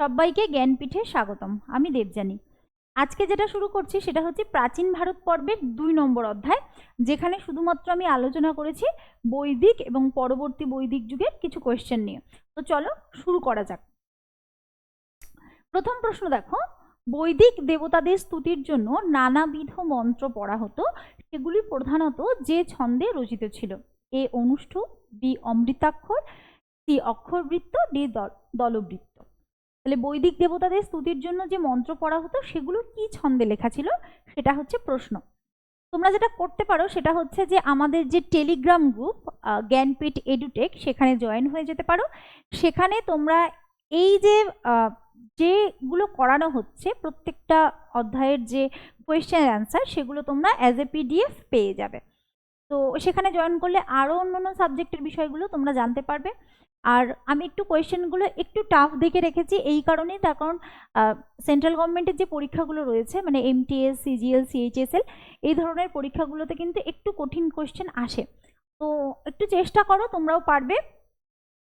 সবাইকে জ্ঞানপীঠে স্বাগতম। আমি দেবযানী। আজকে যেটা শুরু করছি সেটা হচ্ছে প্রাচীন ভারত পর্বের দুই নম্বর অধ্যায়, যেখানে শুধুমাত্র আমি আলোচনা করেছি বৈদিক এবং পরবর্তী বৈদিক যুগের কিছু কোয়েশ্চেন নিয়ে। তো চলো শুরু করা যাক। প্রথম প্রশ্ন দেখো, বৈদিক দেবতাদের স্তুতির জন্য নানাবিধ মন্ত্র পড়া হতো, সেগুলি প্রধানত যে ছন্দে রচিত ছিল। এ অনুষ্ঠুপ বি অমৃতাক্ষর, সি অক্ষরবৃত্ত, ডি দল- দলবৃত্ত। তাহলে বৈদিক দেবতাদের স্তুতির জন্য যে মন্ত্র পড়া হতো সেগুলো কি ছন্দে লেখা ছিল? সেটা হচ্ছে প্রশ্ন। তোমরা যেটা করতে পারো, সেটা হচ্ছে যে আমাদের যে টেলিগ্রাম গ্রুপ জ্ঞানপীঠ এডুটেক, সেখানে জয়েন হয়ে যেতে পারো। সেখানে তোমরা এই যে যেগুলো করানো হচ্ছে, প্রত্যেকটা অধ্যায়ের যে কোয়েশ্চেন অ্যান্সার সেগুলো তোমরা অ্যাজ এ পিডিএফ পেয়ে যাবে। তো সেখানে জয়েন করলে আরও অন্যান্য সাবজেক্টের বিষয়গুলো তোমরা জানতে পারবে। আর আমি একটু কোয়েশ্চেনগুলো একটু টাফ দেখে রেখেছি এই কারণেই, তার কারণ সেন্ট্রাল গভর্নমেন্টের যে পরীক্ষাগুলো রয়েছে মানে এমটিএস সিজিএল সিএইচএসএল এই ধরনের পরীক্ষাগুলোতে কিন্তু একটু কঠিন কোয়েশ্চেন আসে। তো একটু চেষ্টা করো, তোমরাও পারবে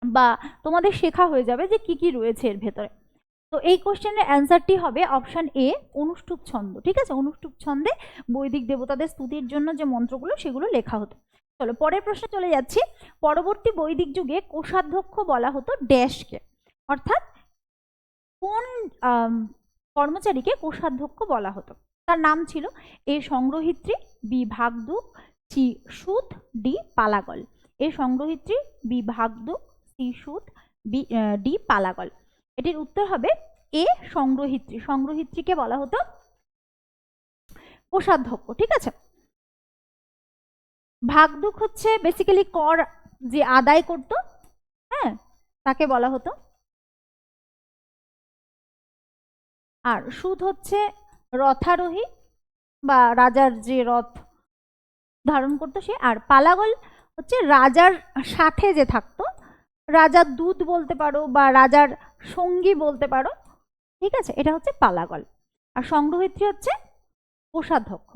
বা তোমাদের শেখা হয়ে যাবে যে কি কি রয়েছে এর ভেতরে। তো এই কোশ্চেনের অ্যান্সারটি হবে অপশান এ অনুষ্টুপ ছন্দ, ঠিক আছে? অনুষ্টুপ ছন্দে বৈদিক দেবতাদের স্তুতির জন্য যে মন্ত্রগুলো, সেগুলো লেখা হতো। চলো, পরের প্রশ্নে চলে যাচ্ছি। পরবর্তী বৈদিক যুগে কোষাধ্যক্ষ বলা হতো ড্যাশকে। অর্থাৎ কোন কর্মচারীকে কোষাধ্যক্ষ বলা হতো? তার নাম ছিল এ সংগ্রহিত্রী বি ভাগদুক সি সুদ ডি পালাগল। এ সংগ্রহিত্রী বি ভাগদুক সি সুদ বি ডি পালাগল। এটির উত্তর হবে এ সংগ্রহিত্রী। সংগ্রহিত্রীকে বলা হতো কোষাধ্যক্ষ, ঠিক আছে? ভাগদুক হচ্ছে বেসিক্যালি কর যে আদায় করত হ্যাঁ তাকে বলা হতো। আর সুদ হচ্ছে রথারোহী বা রাজার যে রথ ধারণ করতো সে। আর পালাগল হচ্ছে রাজার সাথে যে থাকতো, রাজার দুধ বলতে পারো বা রাজার সঙ্গী বলতে পারো, ঠিক আছে? এটা হচ্ছে পালাগল। আর সংগ্রহিত্রী হচ্ছে কোষাধ্যক্ষ।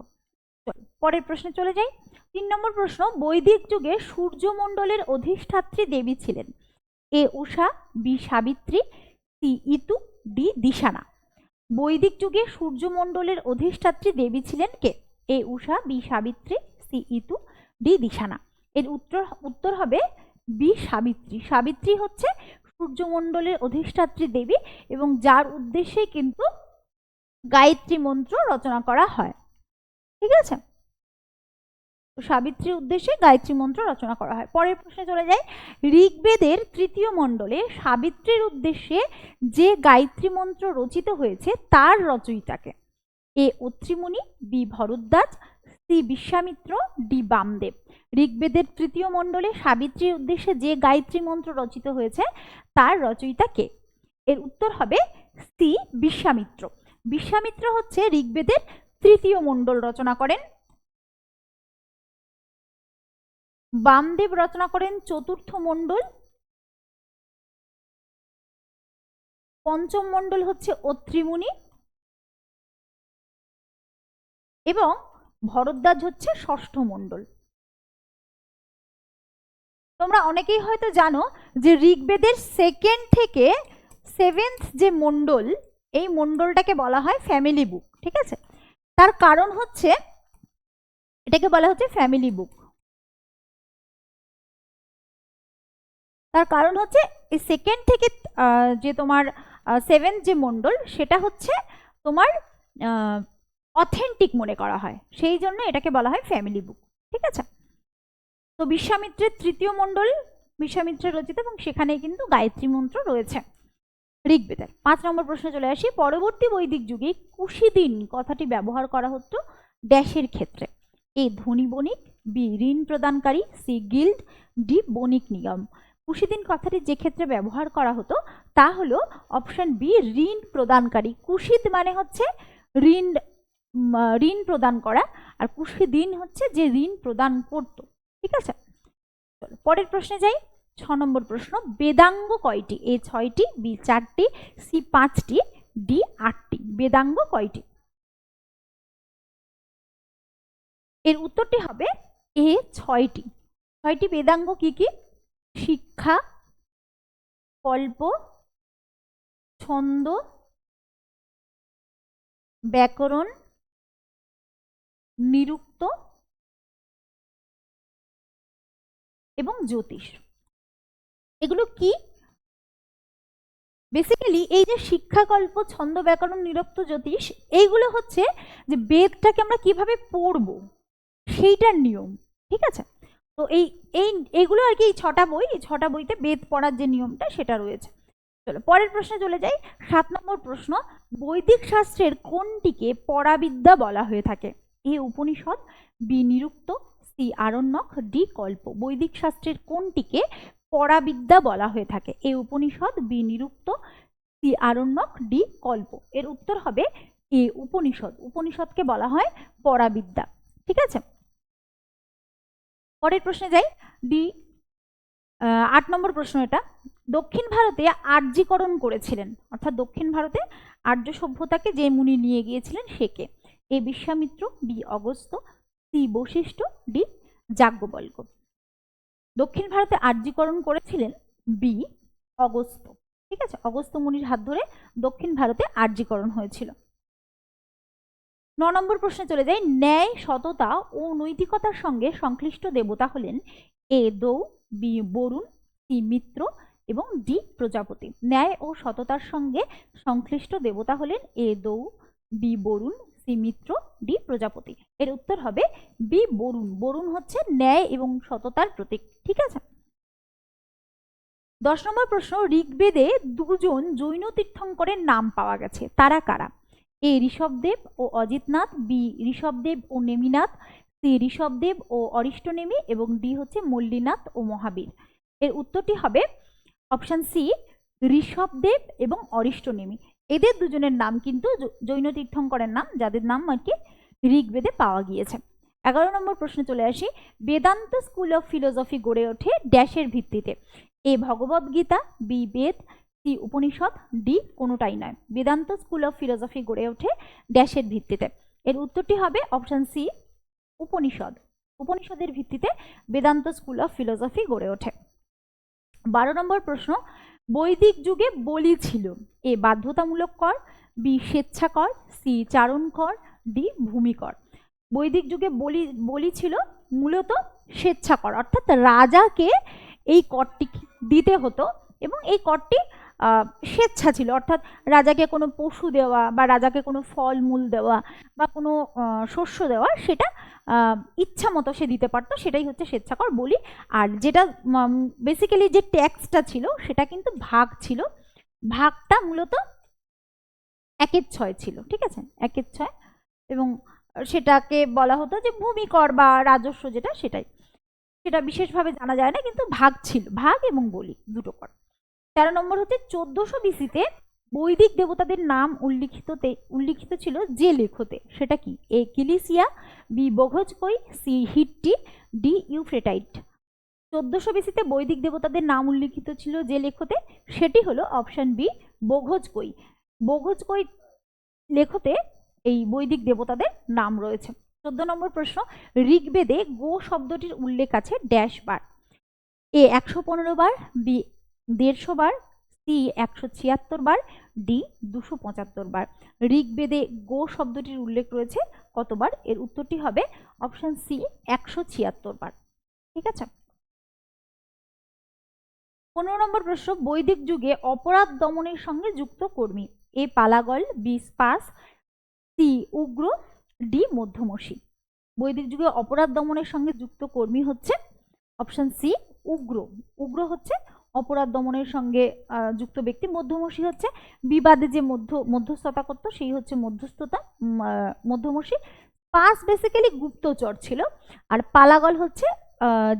পরের প্রশ্নে চলে যাই। তিন নম্বর প্রশ্ন, বৈদিক যুগে সূর্যমণ্ডলের অধিষ্ঠাত্রী দেবী ছিলেন। A Usha B Savitri, C Itu, D Dishana. বৈদিক যুগে সূর্যমণ্ডলের অধিষ্ঠাত্রী দেবী ছিলেন কে? A Usha B Savitri, C Itu, D Dishana. এর উত্তর উত্তর হবে বি সাবিত্রী। সাবিত্রী হচ্ছে সূর্যমণ্ডলের অধিষ্ঠাত্রী দেবী এবং যার উদ্দেশ্যে কিন্তু গায়ত্রী মন্ত্র রচনা করা হয়। ঠিক আছে? সাবিত্রীর উদ্দেশ্যে গায়ত্রী মন্ত্র রচনা করা হয়। পরের প্রশ্নে চলে যাই। ঋগ্বেদের তৃতীয় মণ্ডলে সাবিত্রীর উদ্দেশ্যে যে গায়ত্রী মন্ত্র রচিত হয়েছে, তার রচয়িতাকে। A Atrimuni B Bharadwaj, C Vishwamitra, D Bamdev. ঋগ্বেদের তৃতীয় মণ্ডলে সাবিত্রীর উদ্দেশ্যে যে গায়ত্রী মন্ত্র রচিত হয়েছে, তার রচয়িতা কে? এর উত্তর হবে সি বিশ্বামিত্র। বিশ্বামিত্র হচ্ছে ঋগ্বেদের তৃতীয় মণ্ডল রচনা করেন। বামদেব রচনা করেন চতুর্থ মণ্ডল। পঞ্চম মণ্ডল হচ্ছে অত্রিমুনি। এবং ভরদ্বাজ হচ্ছে ষষ্ঠ মণ্ডল। তোমরা অনেকেই হয়তো জানো যে ঋগ্বেদের সেকেন্ড থেকে সেভেন্থ যে মণ্ডল, এই মণ্ডলটাকে বলা হয় ফ্যামিলি বুক ঠিক আছে? তার কারণ হচ্ছে, এটাকে বলা হচ্ছে ফ্যামিলি বুক তার কারণ হচ্ছে এই সেকেন্ড থেকে যে তোমার সেভেন্থ যে মণ্ডল, সেটা হচ্ছে তোমার অথেন্টিক মনে করা হয়। সেই জন্য এটাকে বলা হয় ফ্যামিলি বুক ঠিক আছে? তো বিশ্বামিত্রের তৃতীয় মণ্ডল, বিশ্বামিত্রের রচিত এবং সেখানে কিন্তু গায়ত্রী মন্ত্র রয়েছে ঋগ্বেদের। পাঁচ নম্বর প্রশ্নে চলে আসি, পরবর্তী বৈদিক যুগে কুশিদিন কথাটি ব্যবহার করা হতো ড্যাশের ক্ষেত্রে। এ ধনী বণিক, বি ঋণ প্রদানকারী, সি গিল্ড, ডি বণিক নিয়ম কুশিদিন কথাটি যে ক্ষেত্রে ব্যবহার করা হতো, তা হলো অপশন বি ঋণ প্রদানকারী। কুশিদ মানে হচ্ছে ঋণ ঋণ প্রদান করা, আর কুশিদিন হচ্ছে যে ঋণ প্রদান করতো। ঠিক আছে? পরের প্রশ্নে যাই। ছ নম্বর প্রশ্ন, বেদাঙ্গ কয়টি? এ ছয়টি, বি চারটি, সি পাঁচটি, ডি আটটি। বেদাঙ্গ কয়টি? এর উত্তরটি হবে এ ছয়টি। ছয়টি বেদাঙ্গ কি কি? শিক্ষা কল্প ছন্দ, ব্যাকরণ, নিরুক্ত এবং জ্যোতিষ। এগুলো কি? বেসিক্যালি এই যে শিক্ষাকল্প ছন্দ, ব্যাকরণ, নিরক্ত, জ্যোতিষ, এইগুলো হচ্ছে যে বেদটাকে আমরা কীভাবে পড়ব সেইটার নিয়ম, ঠিক আছে? তো এই এই এইগুলো আর কি এই ছটা বই, এই ছটা বইতে বেদ পড়ার যে নিয়মটা সেটা রয়েছে। চলো, পরের প্রশ্নে চলে যাই। সাত নম্বর প্রশ্ন, বৈদিক শাস্ত্রের কোনটিকে পরাবিদ্যা বলা হয়ে থাকে? A Upanishad, B Nirukta, C Aranyaka, D Kalpa. বৈদিক শাস্ত্রের কোনটিকে পরাবিদ্যা বলা হয়ে থাকে? A Upanishad, B Nirukta, C Aranyaka, D Kalpa. এর উত্তর হবে এ উপনিষদ। উপনিষদকে বলা হয় পরাবিদ্যা। ঠিক আছে? পরের প্রশ্নে যাই। ডি আট নম্বর প্রশ্ন এটা। দক্ষিণ ভারতে আর্যীকরণ করেছিলেন। অর্থাৎ দক্ষিণ ভারতে আর্য সভ্যতাকে যে মুনি নিয়ে গিয়েছিলেন সেকে A Vishwamitra, B Agastya, C Vashishtha, D Yajnavalkya দক্ষিণ ভারতে আর্যীকরণ করেছিলেন বি অগস্ত ঠিক আছে? অগস্ত মুনির হাত ধরে দক্ষিণ ভারতে আর্যীকরণ হয়েছিল। ন নম্বর প্রশ্নে চলে যাই। ন্যায়, সততা ও নৈতিকতার সঙ্গে সংশ্লিষ্ট দেবতা হলেন A, Dyaus, B, Varun, C, মিত্র এবং ডি, প্রজাপতি। ন্যায় ও সততার সঙ্গে সংশ্লিষ্ট দেবতা হলেন A, Dyaus, B, Varun, C, Mitra, D, Prajapati. এর উত্তর হবে বি, বরুণ। বরুণ হচ্ছে ন্যায় এবং সততার প্রতীক, ঠিক আছে? দশ নম্বর প্রশ্ন, ঋগ্বেদে দুজন জৈন তীর্থঙ্করের নাম পাওয়া গেছে। তারা কারা? এ ঋষভদেব ও অজিতনাথ, বি ঋষভদেব ও নেমিনাথ, সি ঋষভদেব ও অরিষ্টনেমি এবং ডি হচ্ছে মল্লিনাথ ও মহাবীর। এর উত্তরটি হবে অপশন সি, ঋষভদেব এবং অরিষ্টনেমি। এদের দুজনের নাম কিন্তু জৈন তীর্থঙ্করের নাম, যাদের নাম আর কি ঋগ্বেদে পাওয়া গিয়েছে। এগারো নম্বর প্রশ্নে চলে আসি। বেদান্ত স্কুল অফ ফিলোসফি গড়ে ওঠে ড্যাশের ভিত্তিতে। A Bhagavad Gita, B Veda C Upanishad D কোনোটাই নয়। বেদান্ত স্কুল অফ ফিলোসফি গড়ে ওঠে ড্যাশের ভিত্তিতে। এর উত্তরটি হবে অপশন সি উপনিষদ। উপনিষদের ভিত্তিতে বেদান্ত স্কুল অফ ফিলোসফি গড়ে ওঠে। বারো নম্বর প্রশ্ন, বৈদিক যুগে বলি ছিল। এ বাধ্যতামূলক কর, বি স্বেচ্ছাকর, সি চারণকর, ডি ভূমিকর। বৈদিক যুগে বলি বলি ছিল মূলত স্বেচ্ছাকর, অর্থাৎ রাজাকে এই করটি দিতে হতো এবং এই করটি স্বেচ্ছা ছিল। অর্থাৎ রাজাকে কোনো পশু দেওয়া বা রাজাকে কোনো ফলমূল দেওয়া বা কোনো শস্য দেওয়া সেটা ইচ্ছা মতো সে দিতে পারতো। সেটাই হচ্ছে স্বেচ্ছাকর বলি। আর যেটা বেসিক্যালি যে ট্যাক্সটা ছিল সেটা কিন্তু ভাগ ছিল। ভাগটা মূলত একের ছয় ছিল, ঠিক আছে? একের ছয়। এবং সেটাকে বলা হতো যে ভূমিকর বা রাজস্ব যেটা সেটাই। সেটা বিশেষভাবে জানা যায় না, কিন্তু ভাগ ছিল। ভাগ এবং বলি দুটো কর। তেরো নম্বর হচ্ছে চোদ্দশো বিসিতে বৈদিক দেবতাদের নাম উল্লিখিততে, উল্লিখিত ছিল যে লেখতে। সেটা কি? A Cilicia B Boghazkoy C Hittite D Euphrates. চোদ্দশো বিসিতে বৈদিক দেবতাদের নাম উল্লিখিত ছিল যে লেখতে, সেটি হলো অপশন বি বঘজকই। বঘজকই লেখতে এই বৈদিক দেবতাদের নাম রয়েছে। চোদ্দ নম্বর প্রশ্ন, ঋগ্বেদে গো শব্দটির উল্লেখ আছে ড্যাশ বার। এ একশো পনেরো বার, বি দেড়শো বার, সি একশো ছিয়াত্তর বার, ডি দুশো পঁচাত্তর বার। ঋগ্বেদে গো শব্দটির উল্লেখ রয়েছে, কতবার? এর উত্তরটি হবে অপশান সি, একশো ছিয়াত্তর বার। ঠিক আছে? পনেরো নম্বর প্রশ্ন, বৈদিক যুগে অপরাধ দমনের সঙ্গে যুক্ত কর্মী এ পালাগল, বি স্পাস, সি উগ্র, ডি মধ্যমসী বৈদিক যুগে অপরাধ দমনের সঙ্গে যুক্ত কর্মী হচ্ছে অপশন সি, উগ্র। উগ্র হচ্ছে অপরাধ দমনের সঙ্গে যুক্ত ব্যক্তি মধ্যমসী হচ্ছে। বিবাদে যে মধ্য মধ্যস্থতা করতো সেই হচ্ছে মধ্যস্থতা মধ্যমসী পাস বেসিক্যালি গুপ্তচর ছিল। আর পালাগল হচ্ছে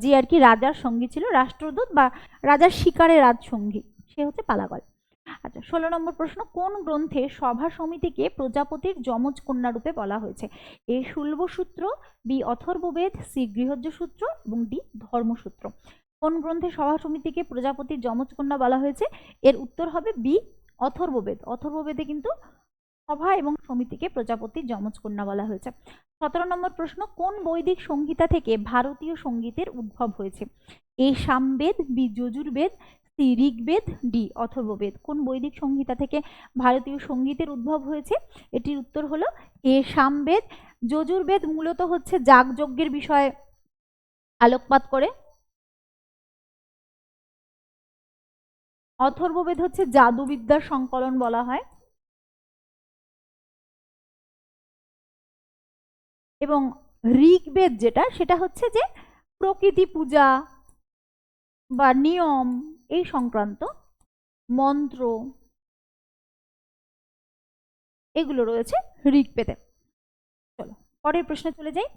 যে আর কি রাজার সঙ্গী ছিল, রাষ্ট্রদূত বা রাজার শিকারের রাজসঙ্গী, সে হচ্ছে পালাগল। আচ্ছা ষোলো নম্বর প্রশ্ন, কোন গ্রন্থে সভা সমিতিকে প্রজাপতির যমজ কন্যা রূপে বলা হয়েছে? A Shulbasutra, B Atharvaveda, C Grihya Sutra এবং ডি ধর্মসূত্র। কোন গ্রন্থে সভা সমিতিকে প্রজাপতির যমজ কন্যা বলা হয়েছে? এর উত্তর হবে বি, অথর্ববেদ। অথর্ববেদে কিন্তু সভা এবং সমিতিকে প্রজাপতির যমজ কন্যা বলা হয়েছে। সতেরো নম্বর প্রশ্ন, কোন বৈদিক সংহিতা থেকে ভারতীয় সঙ্গীতের উদ্ভব হয়েছে? A Samaveda, B Yajurveda, C Rigveda, D Atharvaveda. কোন বৈদিক সংহিতা থেকে ভারতীয় সঙ্গীতের উদ্ভব হয়েছে? এটির উত্তর হলো এ সামবেদ। যজুর্বেদ মূলত হচ্ছে যাগযজ্ঞের বিষয়ে আলোকপাত করে। অথর্ববেদ হচ্ছে জাদুবিদ্যার সংকলন বলা হয়। এবং ঋগ্বেদ যেটা, সেটা হচ্ছে যে প্রকৃতি পূজা বা নিয়ম, এই সংক্রান্ত মন্ত্র এগুলো রয়েছে ঋগ্বেদে। চলো, পরের প্রশ্নে চলে যাই।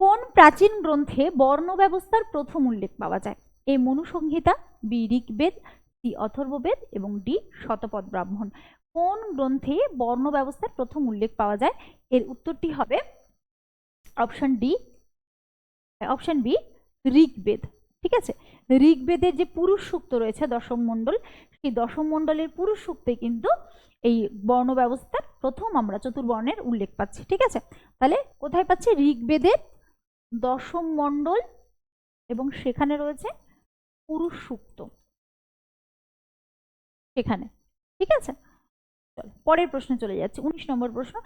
কোন প্রাচীন গ্রন্থে বর্ণ ব্যবস্থার প্রথম উল্লেখ পাওয়া যায়? A Manusamhita, B Rigveda C Atharvaveda এবং ডি শতপথ ব্রাহ্মণ। কোন গ্রন্থে বর্ণ ব্যবস্থার প্রথম উল্লেখ পাওয়া যায়? এর উত্তরটি হবে option D, option B, Rigveda. ঠিক আছে? ঋগ্বেদের যে পুরুষ সূক্ত রয়েছে দশম মণ্ডল, সেই দশম মণ্ডলের পুরুষ সূক্তে কিন্তু এই বর্ণ ব্যবস্থার প্রথম আমরা চতুর্বর্ণের উল্লেখ পাচ্ছি। ঠিক আছে? তাহলে কোথায় পাচ্ছি? ঋগ্বেদের দশম মণ্ডল এবং সেখানে রয়েছে পুরুষ সূক্ত। সেখানে ঠিক আছে? চলো, পরের প্রশ্নে চলে যাচ্ছে। উনিশ নম্বর প্রশ্ন,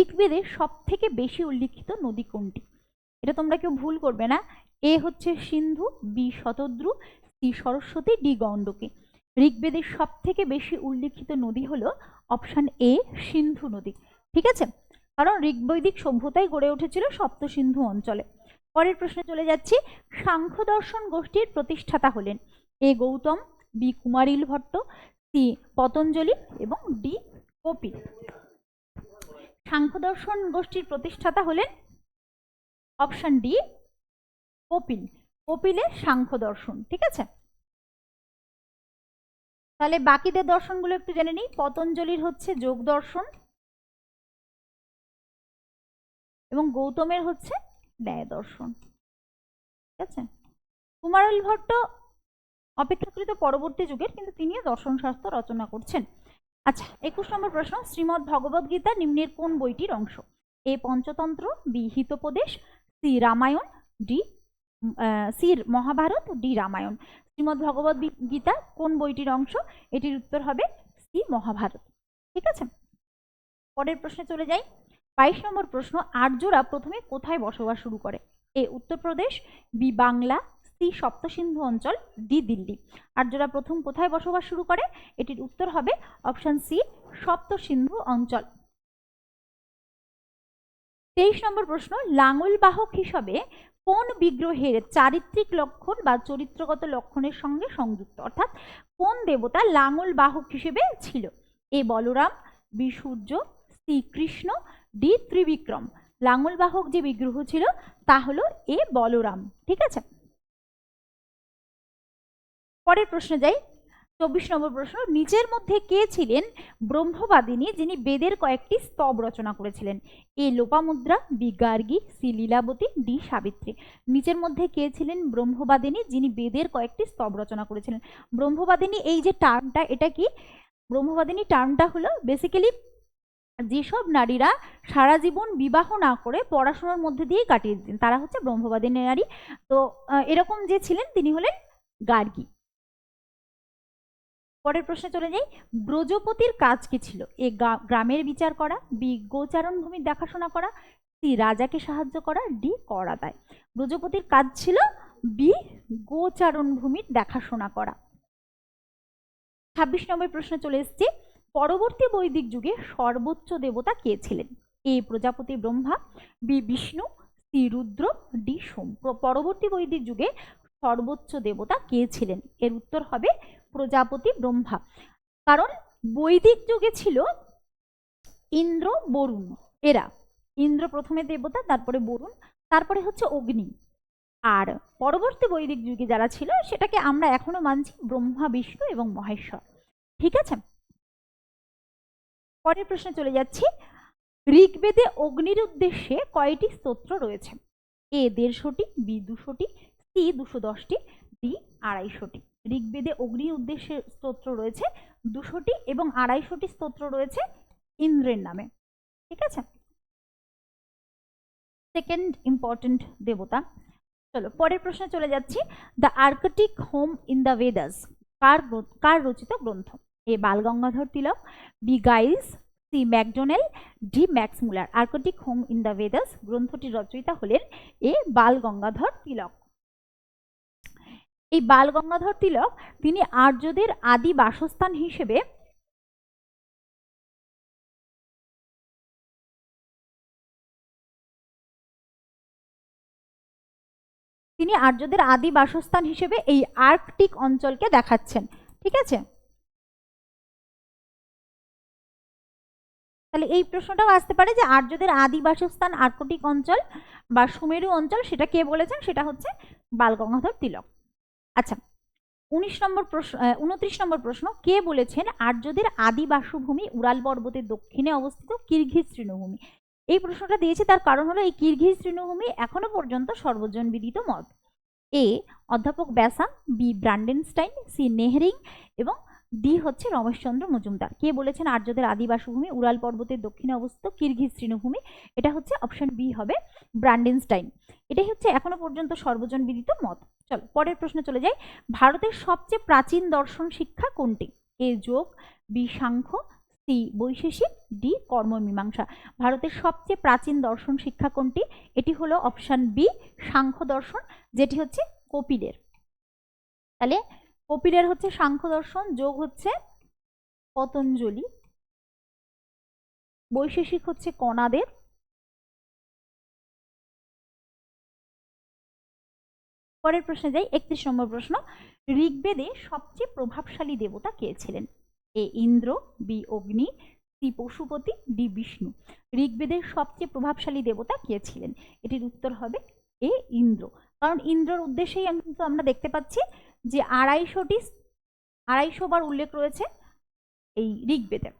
ঋগ্বেদে সব থেকে বেশি উল্লিখিত নদী কোনটি? এটা তোমরা কেউ ভুল করবে না। এ হচ্ছে Sindhu, B Shatadru, C Saraswati, D Gandaki ঋগ্বেদের সব থেকে বেশি উল্লিখিত নদী হলো অপশন এ, সিন্ধু নদী। ঠিক আছে? কারণ ঋগ্বৈদিক সভ্যতাই গড়ে উঠেছিল সপ্ত সিন্ধু অঞ্চলে। পরের প্রশ্নে চলে যাচ্ছি সাংখ্য দর্শন গোষ্ঠীর প্রতিষ্ঠাতা হলেন। A Gautam, B Kumarila Bhatta C, Patanjali এবং ডি কপিল সাংখ্য দর্শন গোষ্ঠীর প্রতিষ্ঠাতা হলেন অপশন ডি, কপিল। কপিলের সাংখ্য দর্শন ঠিক আছে? তাহলে বাকিদের দর্শনগুলো একটু জেনে নিই। পতঞ্জলির হচ্ছে যোগ দর্শন এবং গৌতমের হচ্ছে ন্যায় দর্শন ঠিক আছে? কুমারল ভট্ট অপেক্ষাকৃত পরবর্তী যুগের, কিন্তু তিনিও দর্শন শাস্ত্র রচনা করছেন। আচ্ছা একুশ নম্বর প্রশ্ন, শ্রীমদ্ ভগবদ গীতা নিম্নের কোন বইটির অংশ? A Panchatantra, B Hitopadesha, C Ramayana, D C Mahabharata, D Ramayana. Shrimad Bhagavad Gita কোন বইটির অংশ? এটির উত্তর হবে সি মহাভারত। ঠিক আছে? পরের প্রশ্নে চলে যাই। বাইশ নম্বর প্রশ্ন, আর্যরা প্রথমে কোথায় বসবাস শুরু করে? A Uttar Pradesh, B Bangla C Saptasindhu অঞ্চল ডি দিল্লি। আর্যরা প্রথম কোথায় বসবাস শুরু করে? এটির উত্তর হবে অপশন সি, সপ্তসিন্ধু অঞ্চল। তেইশ নম্বর প্রশ্ন লাঙল বাহক হিসাবে কোন বিগ্রহের চারিত্রিক লক্ষণ বা চরিত্রগত লক্ষণের সঙ্গে সংযুক্ত? অর্থাৎ কোন দেবতা লাঙল বাহক হিসেবে ছিল? A Balarama, B Surya, C D Trivikrama. লাঙল বাহক যে বিগ্রহ ছিল, তা হলো এ বলরাম। ঠিক আছে? পরের প্রশ্নে যাই। চব্বিশ নম্বর প্রশ্ন নিচের মধ্যে কে ছিলেন ব্রহ্মবাদিনী যিনি বেদের কয়েকটি স্তব রচনা করেছিলেন? A Lopamudra, B Gargi, C Lilavati, D Savitri. নিচের মধ্যে কে ছিলেন ব্রহ্মবাদিনী যিনি বেদের কয়েকটি স্তব রচনা করেছিলেন? ব্রহ্মবাদিনী, এই যে টার্মটা, এটা কি? ব্রহ্মবাদিনী টার্মটা হলো বেসিক্যালি যেসব নারীরা সারা জীবন বিবাহ না করে পড়াশোনার মধ্যে দিয়েই কাটিয়ে দিতেন, তারা হচ্ছে ব্রহ্মবাদিনী নারী। তো এরকম যে ছিলেন, তিনি হলেন গার্গী। পরের প্রশ্নে চলে যাই। ব্রজপতির কাজ কি ছিল? এ গ্রামের বিচার করা, বি গোচারণ ভূমির দেখাশোনা করা, সি, রাজাকে সাহায্য করা, ডি, করা দেয় ব্রজপতির কাজ ছিল বি গোচারণ ভূমির দেখাশোনা করা। ছাব্বিশ নম্বর প্রশ্নে চলে এসছে। পরবর্তী বৈদিক যুগে সর্বোচ্চ দেবতা কে ছিলেন? A, Prajapati Brahma, B, Vishnu, C, Rudra, D, Soma. পরবর্তী বৈদিক যুগে সর্বোচ্চ দেবতা কে ছিলেন? এর উত্তর হবে প্রজাপতি ব্রহ্মা। কারণ বৈদিক যুগে ছিল ইন্দ্র, বরুণ। এরা ইন্দ্র প্রথমে দেবতা, তারপরে বরুণ, তারপরে হচ্ছে অগ্নি। আর পরবর্তী বৈদিক যুগে যারা ছিল, সেটাকে আমরা এখনও মানছি ব্রহ্মা, বিষ্ণু এবং মহেশ্বর। ঠিক আছে? পরের প্রশ্নে চলে যাচ্ছি। ঋগ্বেদে অগ্নির উদ্দেশ্যে কয়টি স্তোত্র রয়েছে? এ দেড়শোটি, বি দুশোটি, সি দুশো দশটি, ডি আড়াইশোটি। ঋগ্বেদে অগ্নি উদ্দেশ্যে স্তোত্র রয়েছে দুশোটি এবং আড়াইশোটি স্তোত্র রয়েছে ইন্দ্রের নামে। ঠিক আছে? সেকেন্ড ইম্পর্টেন্ট দেবতা। চলো, পরের প্রশ্নে চলে যাচ্ছি। The Arctic home in the Vedas কার কার রচিত গ্রন্থ? A Bal Gangadhar Tilak, B Giles, C Macdonell D Max Muller. Arctic home in the Vedas গ্রন্থটির রচয়িতা হলেন এ বাল গঙ্গাধর তিলক। এই বাল গঙ্গাধর তিলক তিনি আর্যদের আদি বাসস্থান হিসেবে তিনি আর্যদের আদি বাসস্থান হিসেবে এই আর্কটিক অঞ্চলকে দেখাচ্ছেন, ঠিক আছে? তাহলে এই প্রশ্নটাও আসতে পারে যে আর্যদের আদি বাসস্থান আর্কটিক অঞ্চল বা সুমেরু অঞ্চল, সেটা কে বলেছেন? সেটা হচ্ছে বালগঙ্গাধর তিলক। আচ্ছা উনিশ নম্বর প্রশ্ন উনত্রিশ নম্বর প্রশ্ন, কে বলেছেন আর্যদের আদি বাসভূমি উড়াল পর্বতের দক্ষিণে অবস্থিত কিরগিজ তৃণভূমি? এই প্রশ্নটা দিয়েছে, তার কারণ হলো এই কিরগিজ তৃণভূমি এখনও পর্যন্ত সর্বজন বিদিত মত। এ, অধ্যাপক ব্যাসা বি, ব্রান্ডেনস্টাইন, সি, নেহরিং এবং ডি হচ্ছে রমেশচন্দ্র মজুমদার। কে বলেছেন? আর্যদের আদি বাসভূমি, উড়াল পর্বতের দক্ষিণে অবস্থিত কিরগিজ তৃণভূমি। এটা হচ্ছে অপশন বি হবে ব্রান্ডেনস্টাইন এটাই হচ্ছে এখনও পর্যন্ত সর্বজন বিদিত মত। চলো, পরের প্রশ্নে চলে যাই। ভারতের সবচেয়ে প্রাচীন দর্শন শিক্ষা কোনটি? A Yoga, B Sankhya, C Vaisheshika, D Karma Mimamsa. ভারতের সবচেয়ে প্রাচীন দর্শন শিক্ষা কোনটি? এটি হলো অপশন বি সাংখ্য দর্শন, যেটি হচ্ছে কপিলের তাহলে কপিলের হচ্ছে সাংখ্য দর্শন, যোগ হচ্ছে পতঞ্জলি, বৈশেষিক হচ্ছে কণাদের পরের প্রশ্নে যাই, একত্রিশ নম্বর প্রশ্ন, ঋগ্বেদে সবচেয়ে প্রভাবশালী দেবতা কে ছিলেন? A Indra, B Agni, C Pashupati, D Vishnu. ঋগ্বেদের সবচেয়ে প্রভাবশালী দেবতা কে ছিলেন? এটির উত্তর হবে এ ইন্দ্র। কারণ ইন্দ্রর উদ্দেশ্যেই কিন্তু আমরা দেখতে পাচ্ছি যে আড়াইশোটি আড়াইশো বার উল্লেখ রয়েছে এই ঋগ্বেদে।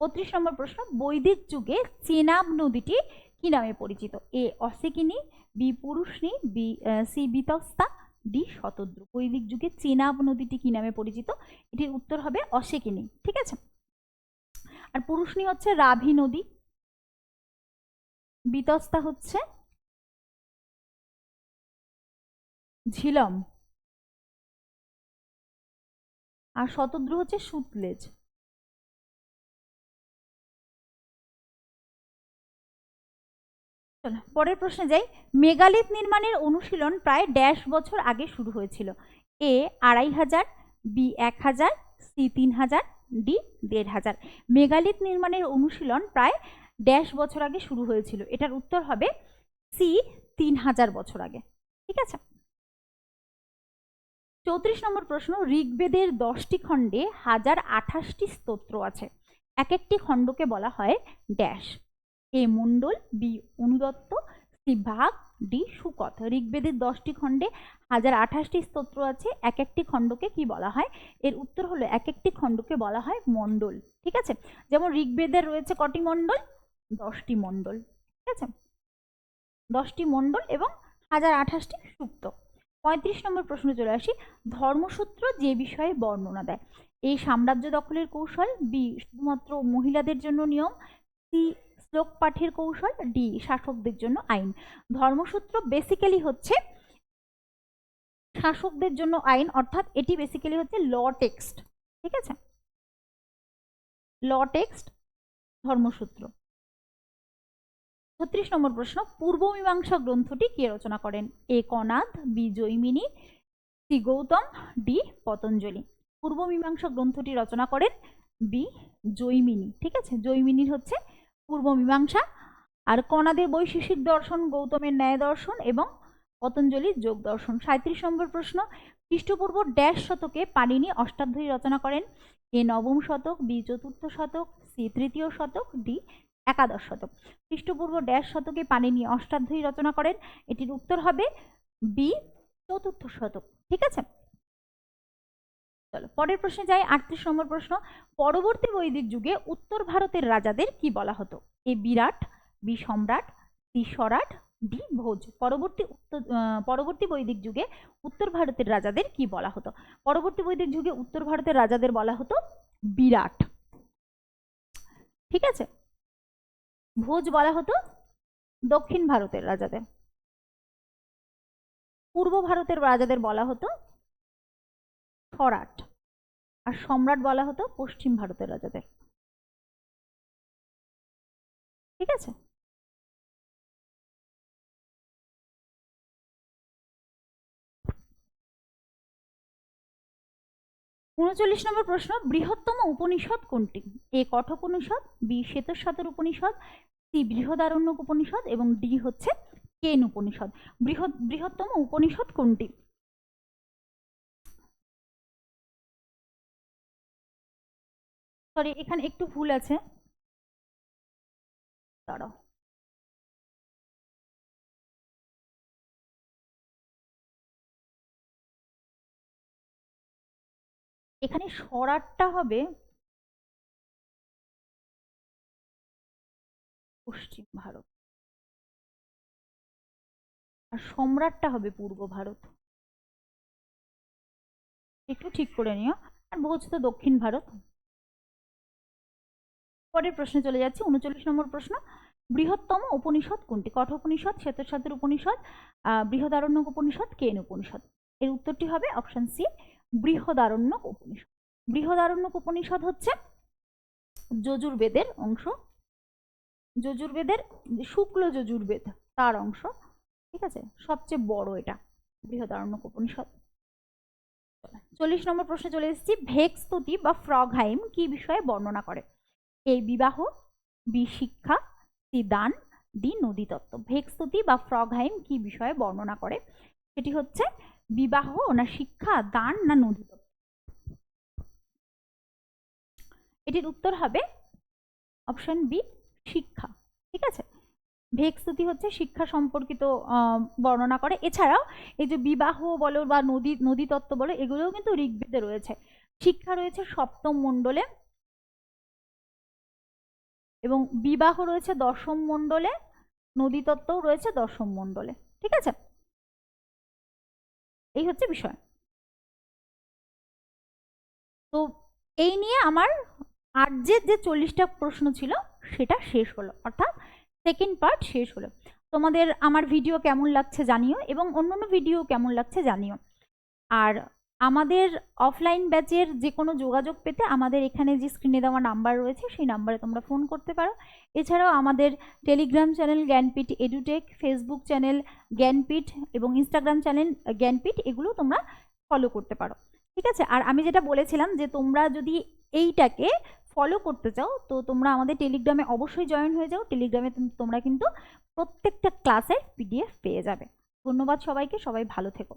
বত্রিশ নম্বর প্রশ্ন, বৈদিক যুগে চেনাব নদীটি কি নামে পরিচিত? A Asikni, B Parushni, B C Vitasta, D Shatadru. বৈদিক যুগে চেনাব নদীটি কি নামে পরিচিত? এটির উত্তর হবে অসিকিনী, ঠিক আছে? আর পুরুষনি হচ্ছে রাভি নদী, বিতস্তা হচ্ছে ঝিলম। আর শতদ্রু হচ্ছে সুতলেজ। পরের প্রশ্নে যাই। মেগালিথ নির্মাণের অনুশীলন প্রায় ড্যাশ বছর আগে শুরু হয়েছিল। এ আড়াই হাজার, বি এক হাজার, সি তিন হাজার, ডি দেড় হাজার। মেগালিথ নির্মাণের অনুশীলন প্রায় ড্যাশ বছর আগে শুরু হয়েছিল। এটার উত্তর হবে সি তিন হাজার বছর আগে। ঠিক আছে? চৌত্রিশ নম্বর প্রশ্ন, ঋগ্বেদের দশটি খণ্ডে হাজার আঠাশটি স্তোত্র আছে। এক একটি খণ্ডকে বলা হয় dash. A mandala, B anudatta, C ভাগ ডি সুকথ। ঋগ্বেদের দশটি খণ্ডে হাজার আঠাশটি স্তোত্র আছে। এক একটি খণ্ডকে কি বলা হয়? এর উত্তর হলো এক একটি খণ্ডকে বলা হয় মণ্ডল। ঠিক আছে? যেমন ঋগ্বেদের রয়েছে কটি মণ্ডল? দশটি মণ্ডল। ঠিক আছে? দশটি মণ্ডল এবং হাজার আঠাশটি সুক্ত। পঁয়ত্রিশ নম্বর প্রশ্নে চলে আসি, ধর্মসূত্র যে বিষয়ে বর্ণনা দেয়। এই সাম্রাজ্য দখলের কৌশল, বি, শুধুমাত্র মহিলাদের জন্য নিয়ম, সি, শ্লোক পাঠের কৌশল, ডি, শাসকদের জন্য আইন। ধর্মসূত্র বেসিক্যালি হচ্ছে শাসকদের জন্য আইন, অর্থাৎ এটি বেসিক্যালি হচ্ছে ল টেক্সট ঠিক আছে? Law text Dharmasutra. ছত্রিশ নম্বর প্রশ্ন, পূর্ব মীমাংসা গ্রন্থটি কে রচনা করেন? A. Kanada B. Jaimini, C. Gautama, D. Patanjali. Purva Mimamsa গ্রন্থটি রচনা করেন বি. জৈমিনী, ঠিক আছে? জৈমিনীর হচ্ছে পূর্ব মীমাংসা। আর কণাদের বৈশেষিক দর্শন, গৌতমের ন্যায় দর্শন এবং পতঞ্জলির যোগ দর্শন। সাঁত্রিশ নম্বর প্রশ্ন, খ্রিস্টপূর্ব ড্যাশ শতকে পাণিনি অষ্টাধ্যায়ী রচনা করেন? এ. নবম শতক, বি. চতুর্থ শতক, সি. তৃতীয় শতক, ডি. একাদশ শতক। খ্রিস্টপূর্ব ড্যাশ শতকে পাণিনি অষ্টাধ্যায়ী রচনা করেন। এটির উত্তর হবে বি, চতুর্থ শতক। ঠিক আছে? চলো, পরের প্রশ্নে যাই, আটত্রিশ নম্বর প্রশ্ন। পরবর্তী বৈদিক যুগে উত্তর ভারতের রাজাদের কি বলা হতো? A, Virat, B, Samrat, C Swarat D, Bhoj. পরবর্তী উত্তর পরবর্তী বৈদিক যুগে উত্তর ভারতের রাজাদের কি বলা হতো? পরবর্তী বৈদিক যুগে উত্তর ভারতের রাজাদের বলা হতো বিরাট। ঠিক আছে? ভোজ বলা হতো দক্ষিণ ভারতের রাজাদের। পূর্ব ভারতের রাজাদের বলা হতো সরাট আর সম্রাট বলা হতো পশ্চিম ভারতের রাজাদের। ঠিক আছে? উনচল্লিশ নম্বর প্রশ্ন, বৃহত্তম উপনিষদ কোনটি? A Kathopanishad B Shvetashvatara Upanishad, C Brihadaranyaka Upanishad এবং ডি হচ্ছে কেন উপনিষদ। বৃহৎ, বৃহত্তম উপনিষদ কোনটি? সরি এখানে একটু ভুল আছে। দাঁড়াও। এখানে সরাটটা হবে পশ্চিম ভারত। আর সম্রাটটা হবে পূর্ব ভারত। একটু ঠিক করে নিও। আর ভোজ তো দক্ষিণ ভারত। পরের প্রশ্নে চলে যাচ্ছে। উনচল্লিশ নম্বর প্রশ্ন। বৃহত্তম উপনিষদ কোনটি? কঠোপনিষদ শ্বেতসাতের উপনিষদ বৃহদারণ্যক উপনিষদ, কেন উপনিষদ? এর উত্তরটি হবে অপশন সি বৃহদারণ্যক উপনিষদ। বৃহদারণ্যক উপনিষদ হচ্ছে যজুর্বেদের অংশ। যজুর্বেদের, শুক্ল যজুর্বেদ তার অংশ। ঠিক আছে? সবচেয়ে বড় এটা বৃহদারণ্যক উপনিষদ। চল্লিশ নম্বর প্রশ্নে চলে এসেছি ভেক স্তুতি বা ফ্রগহাইম কি বিষয়ে বর্ণনা করে? এই বিবাহ বি শিক্ষা সি দান ডি নদীতত্ত্ব ভেক স্তুতি বা ফ্রগহাইম কি বিষয়ে বর্ণনা করে? সেটি হচ্ছে বিবাহ না শিক্ষা, দান না নদীতত্ত্ব এটির উত্তর হবে অপশন বি শিক্ষা। ঠিক আছে? ভেকস্তুতি হচ্ছে শিক্ষা সম্পর্কিত বর্ণনা করে। এছাড়াও এই যে বিবাহ বলো বা নদী নদীতত্ত্ব বলো, এগুলোও কিন্তু ঋগ্বেদে রয়েছে। শিক্ষা রয়েছে সপ্তম মণ্ডলে এবং বিবাহ রয়েছে দশম মণ্ডলে নদীতত্ত্বও রয়েছে দশম মণ্ডলে। ঠিক আছে? এই হচ্ছে বিষয়। তো এই নিয়ে আমার আর্যের যে চল্লিশটা প্রশ্ন ছিল, সেটা শেষ হলো। অর্থাৎ সেকেন্ড পার্ট শেষ হলো। তোমাদের আমার ভিডিও কেমন লাগছে জানিও এবং অন্যান্য ভিডিও কেমন লাগছে জানিও। আর আমাদের অফলাইন ব্যাচের যে কোনো যোগাযোগ পেতে আমাদের এখানে যে স্ক্রিনে দেওয়া নাম্বার রয়েছে, সেই নাম্বারে তোমরা ফোন করতে পারো। এছাড়াও আমাদের Telegram channel Gyanpeeth Edutech Facebook channel Gyanpeeth এবং ইনস্টাগ্রাম চ্যানেল জ্ঞানপীঠ এগুলো তোমরা ফলো করতে পারো। ঠিক আছে? আর আমি যেটা বলেছিলাম যে, তোমরা যদি এইটাকে ফলো করতে চাও, তো তোমরা আমাদের টেলিগ্রামে অবশ্যই জয়েন হয়ে যাও। টেলিগ্রামে তোমরা কিন্তু প্রত্যেকটা ক্লাসের পিডিএফ পেয়ে যাবে। ধন্যবাদ সবাইকে। সবাই ভালো থেকো।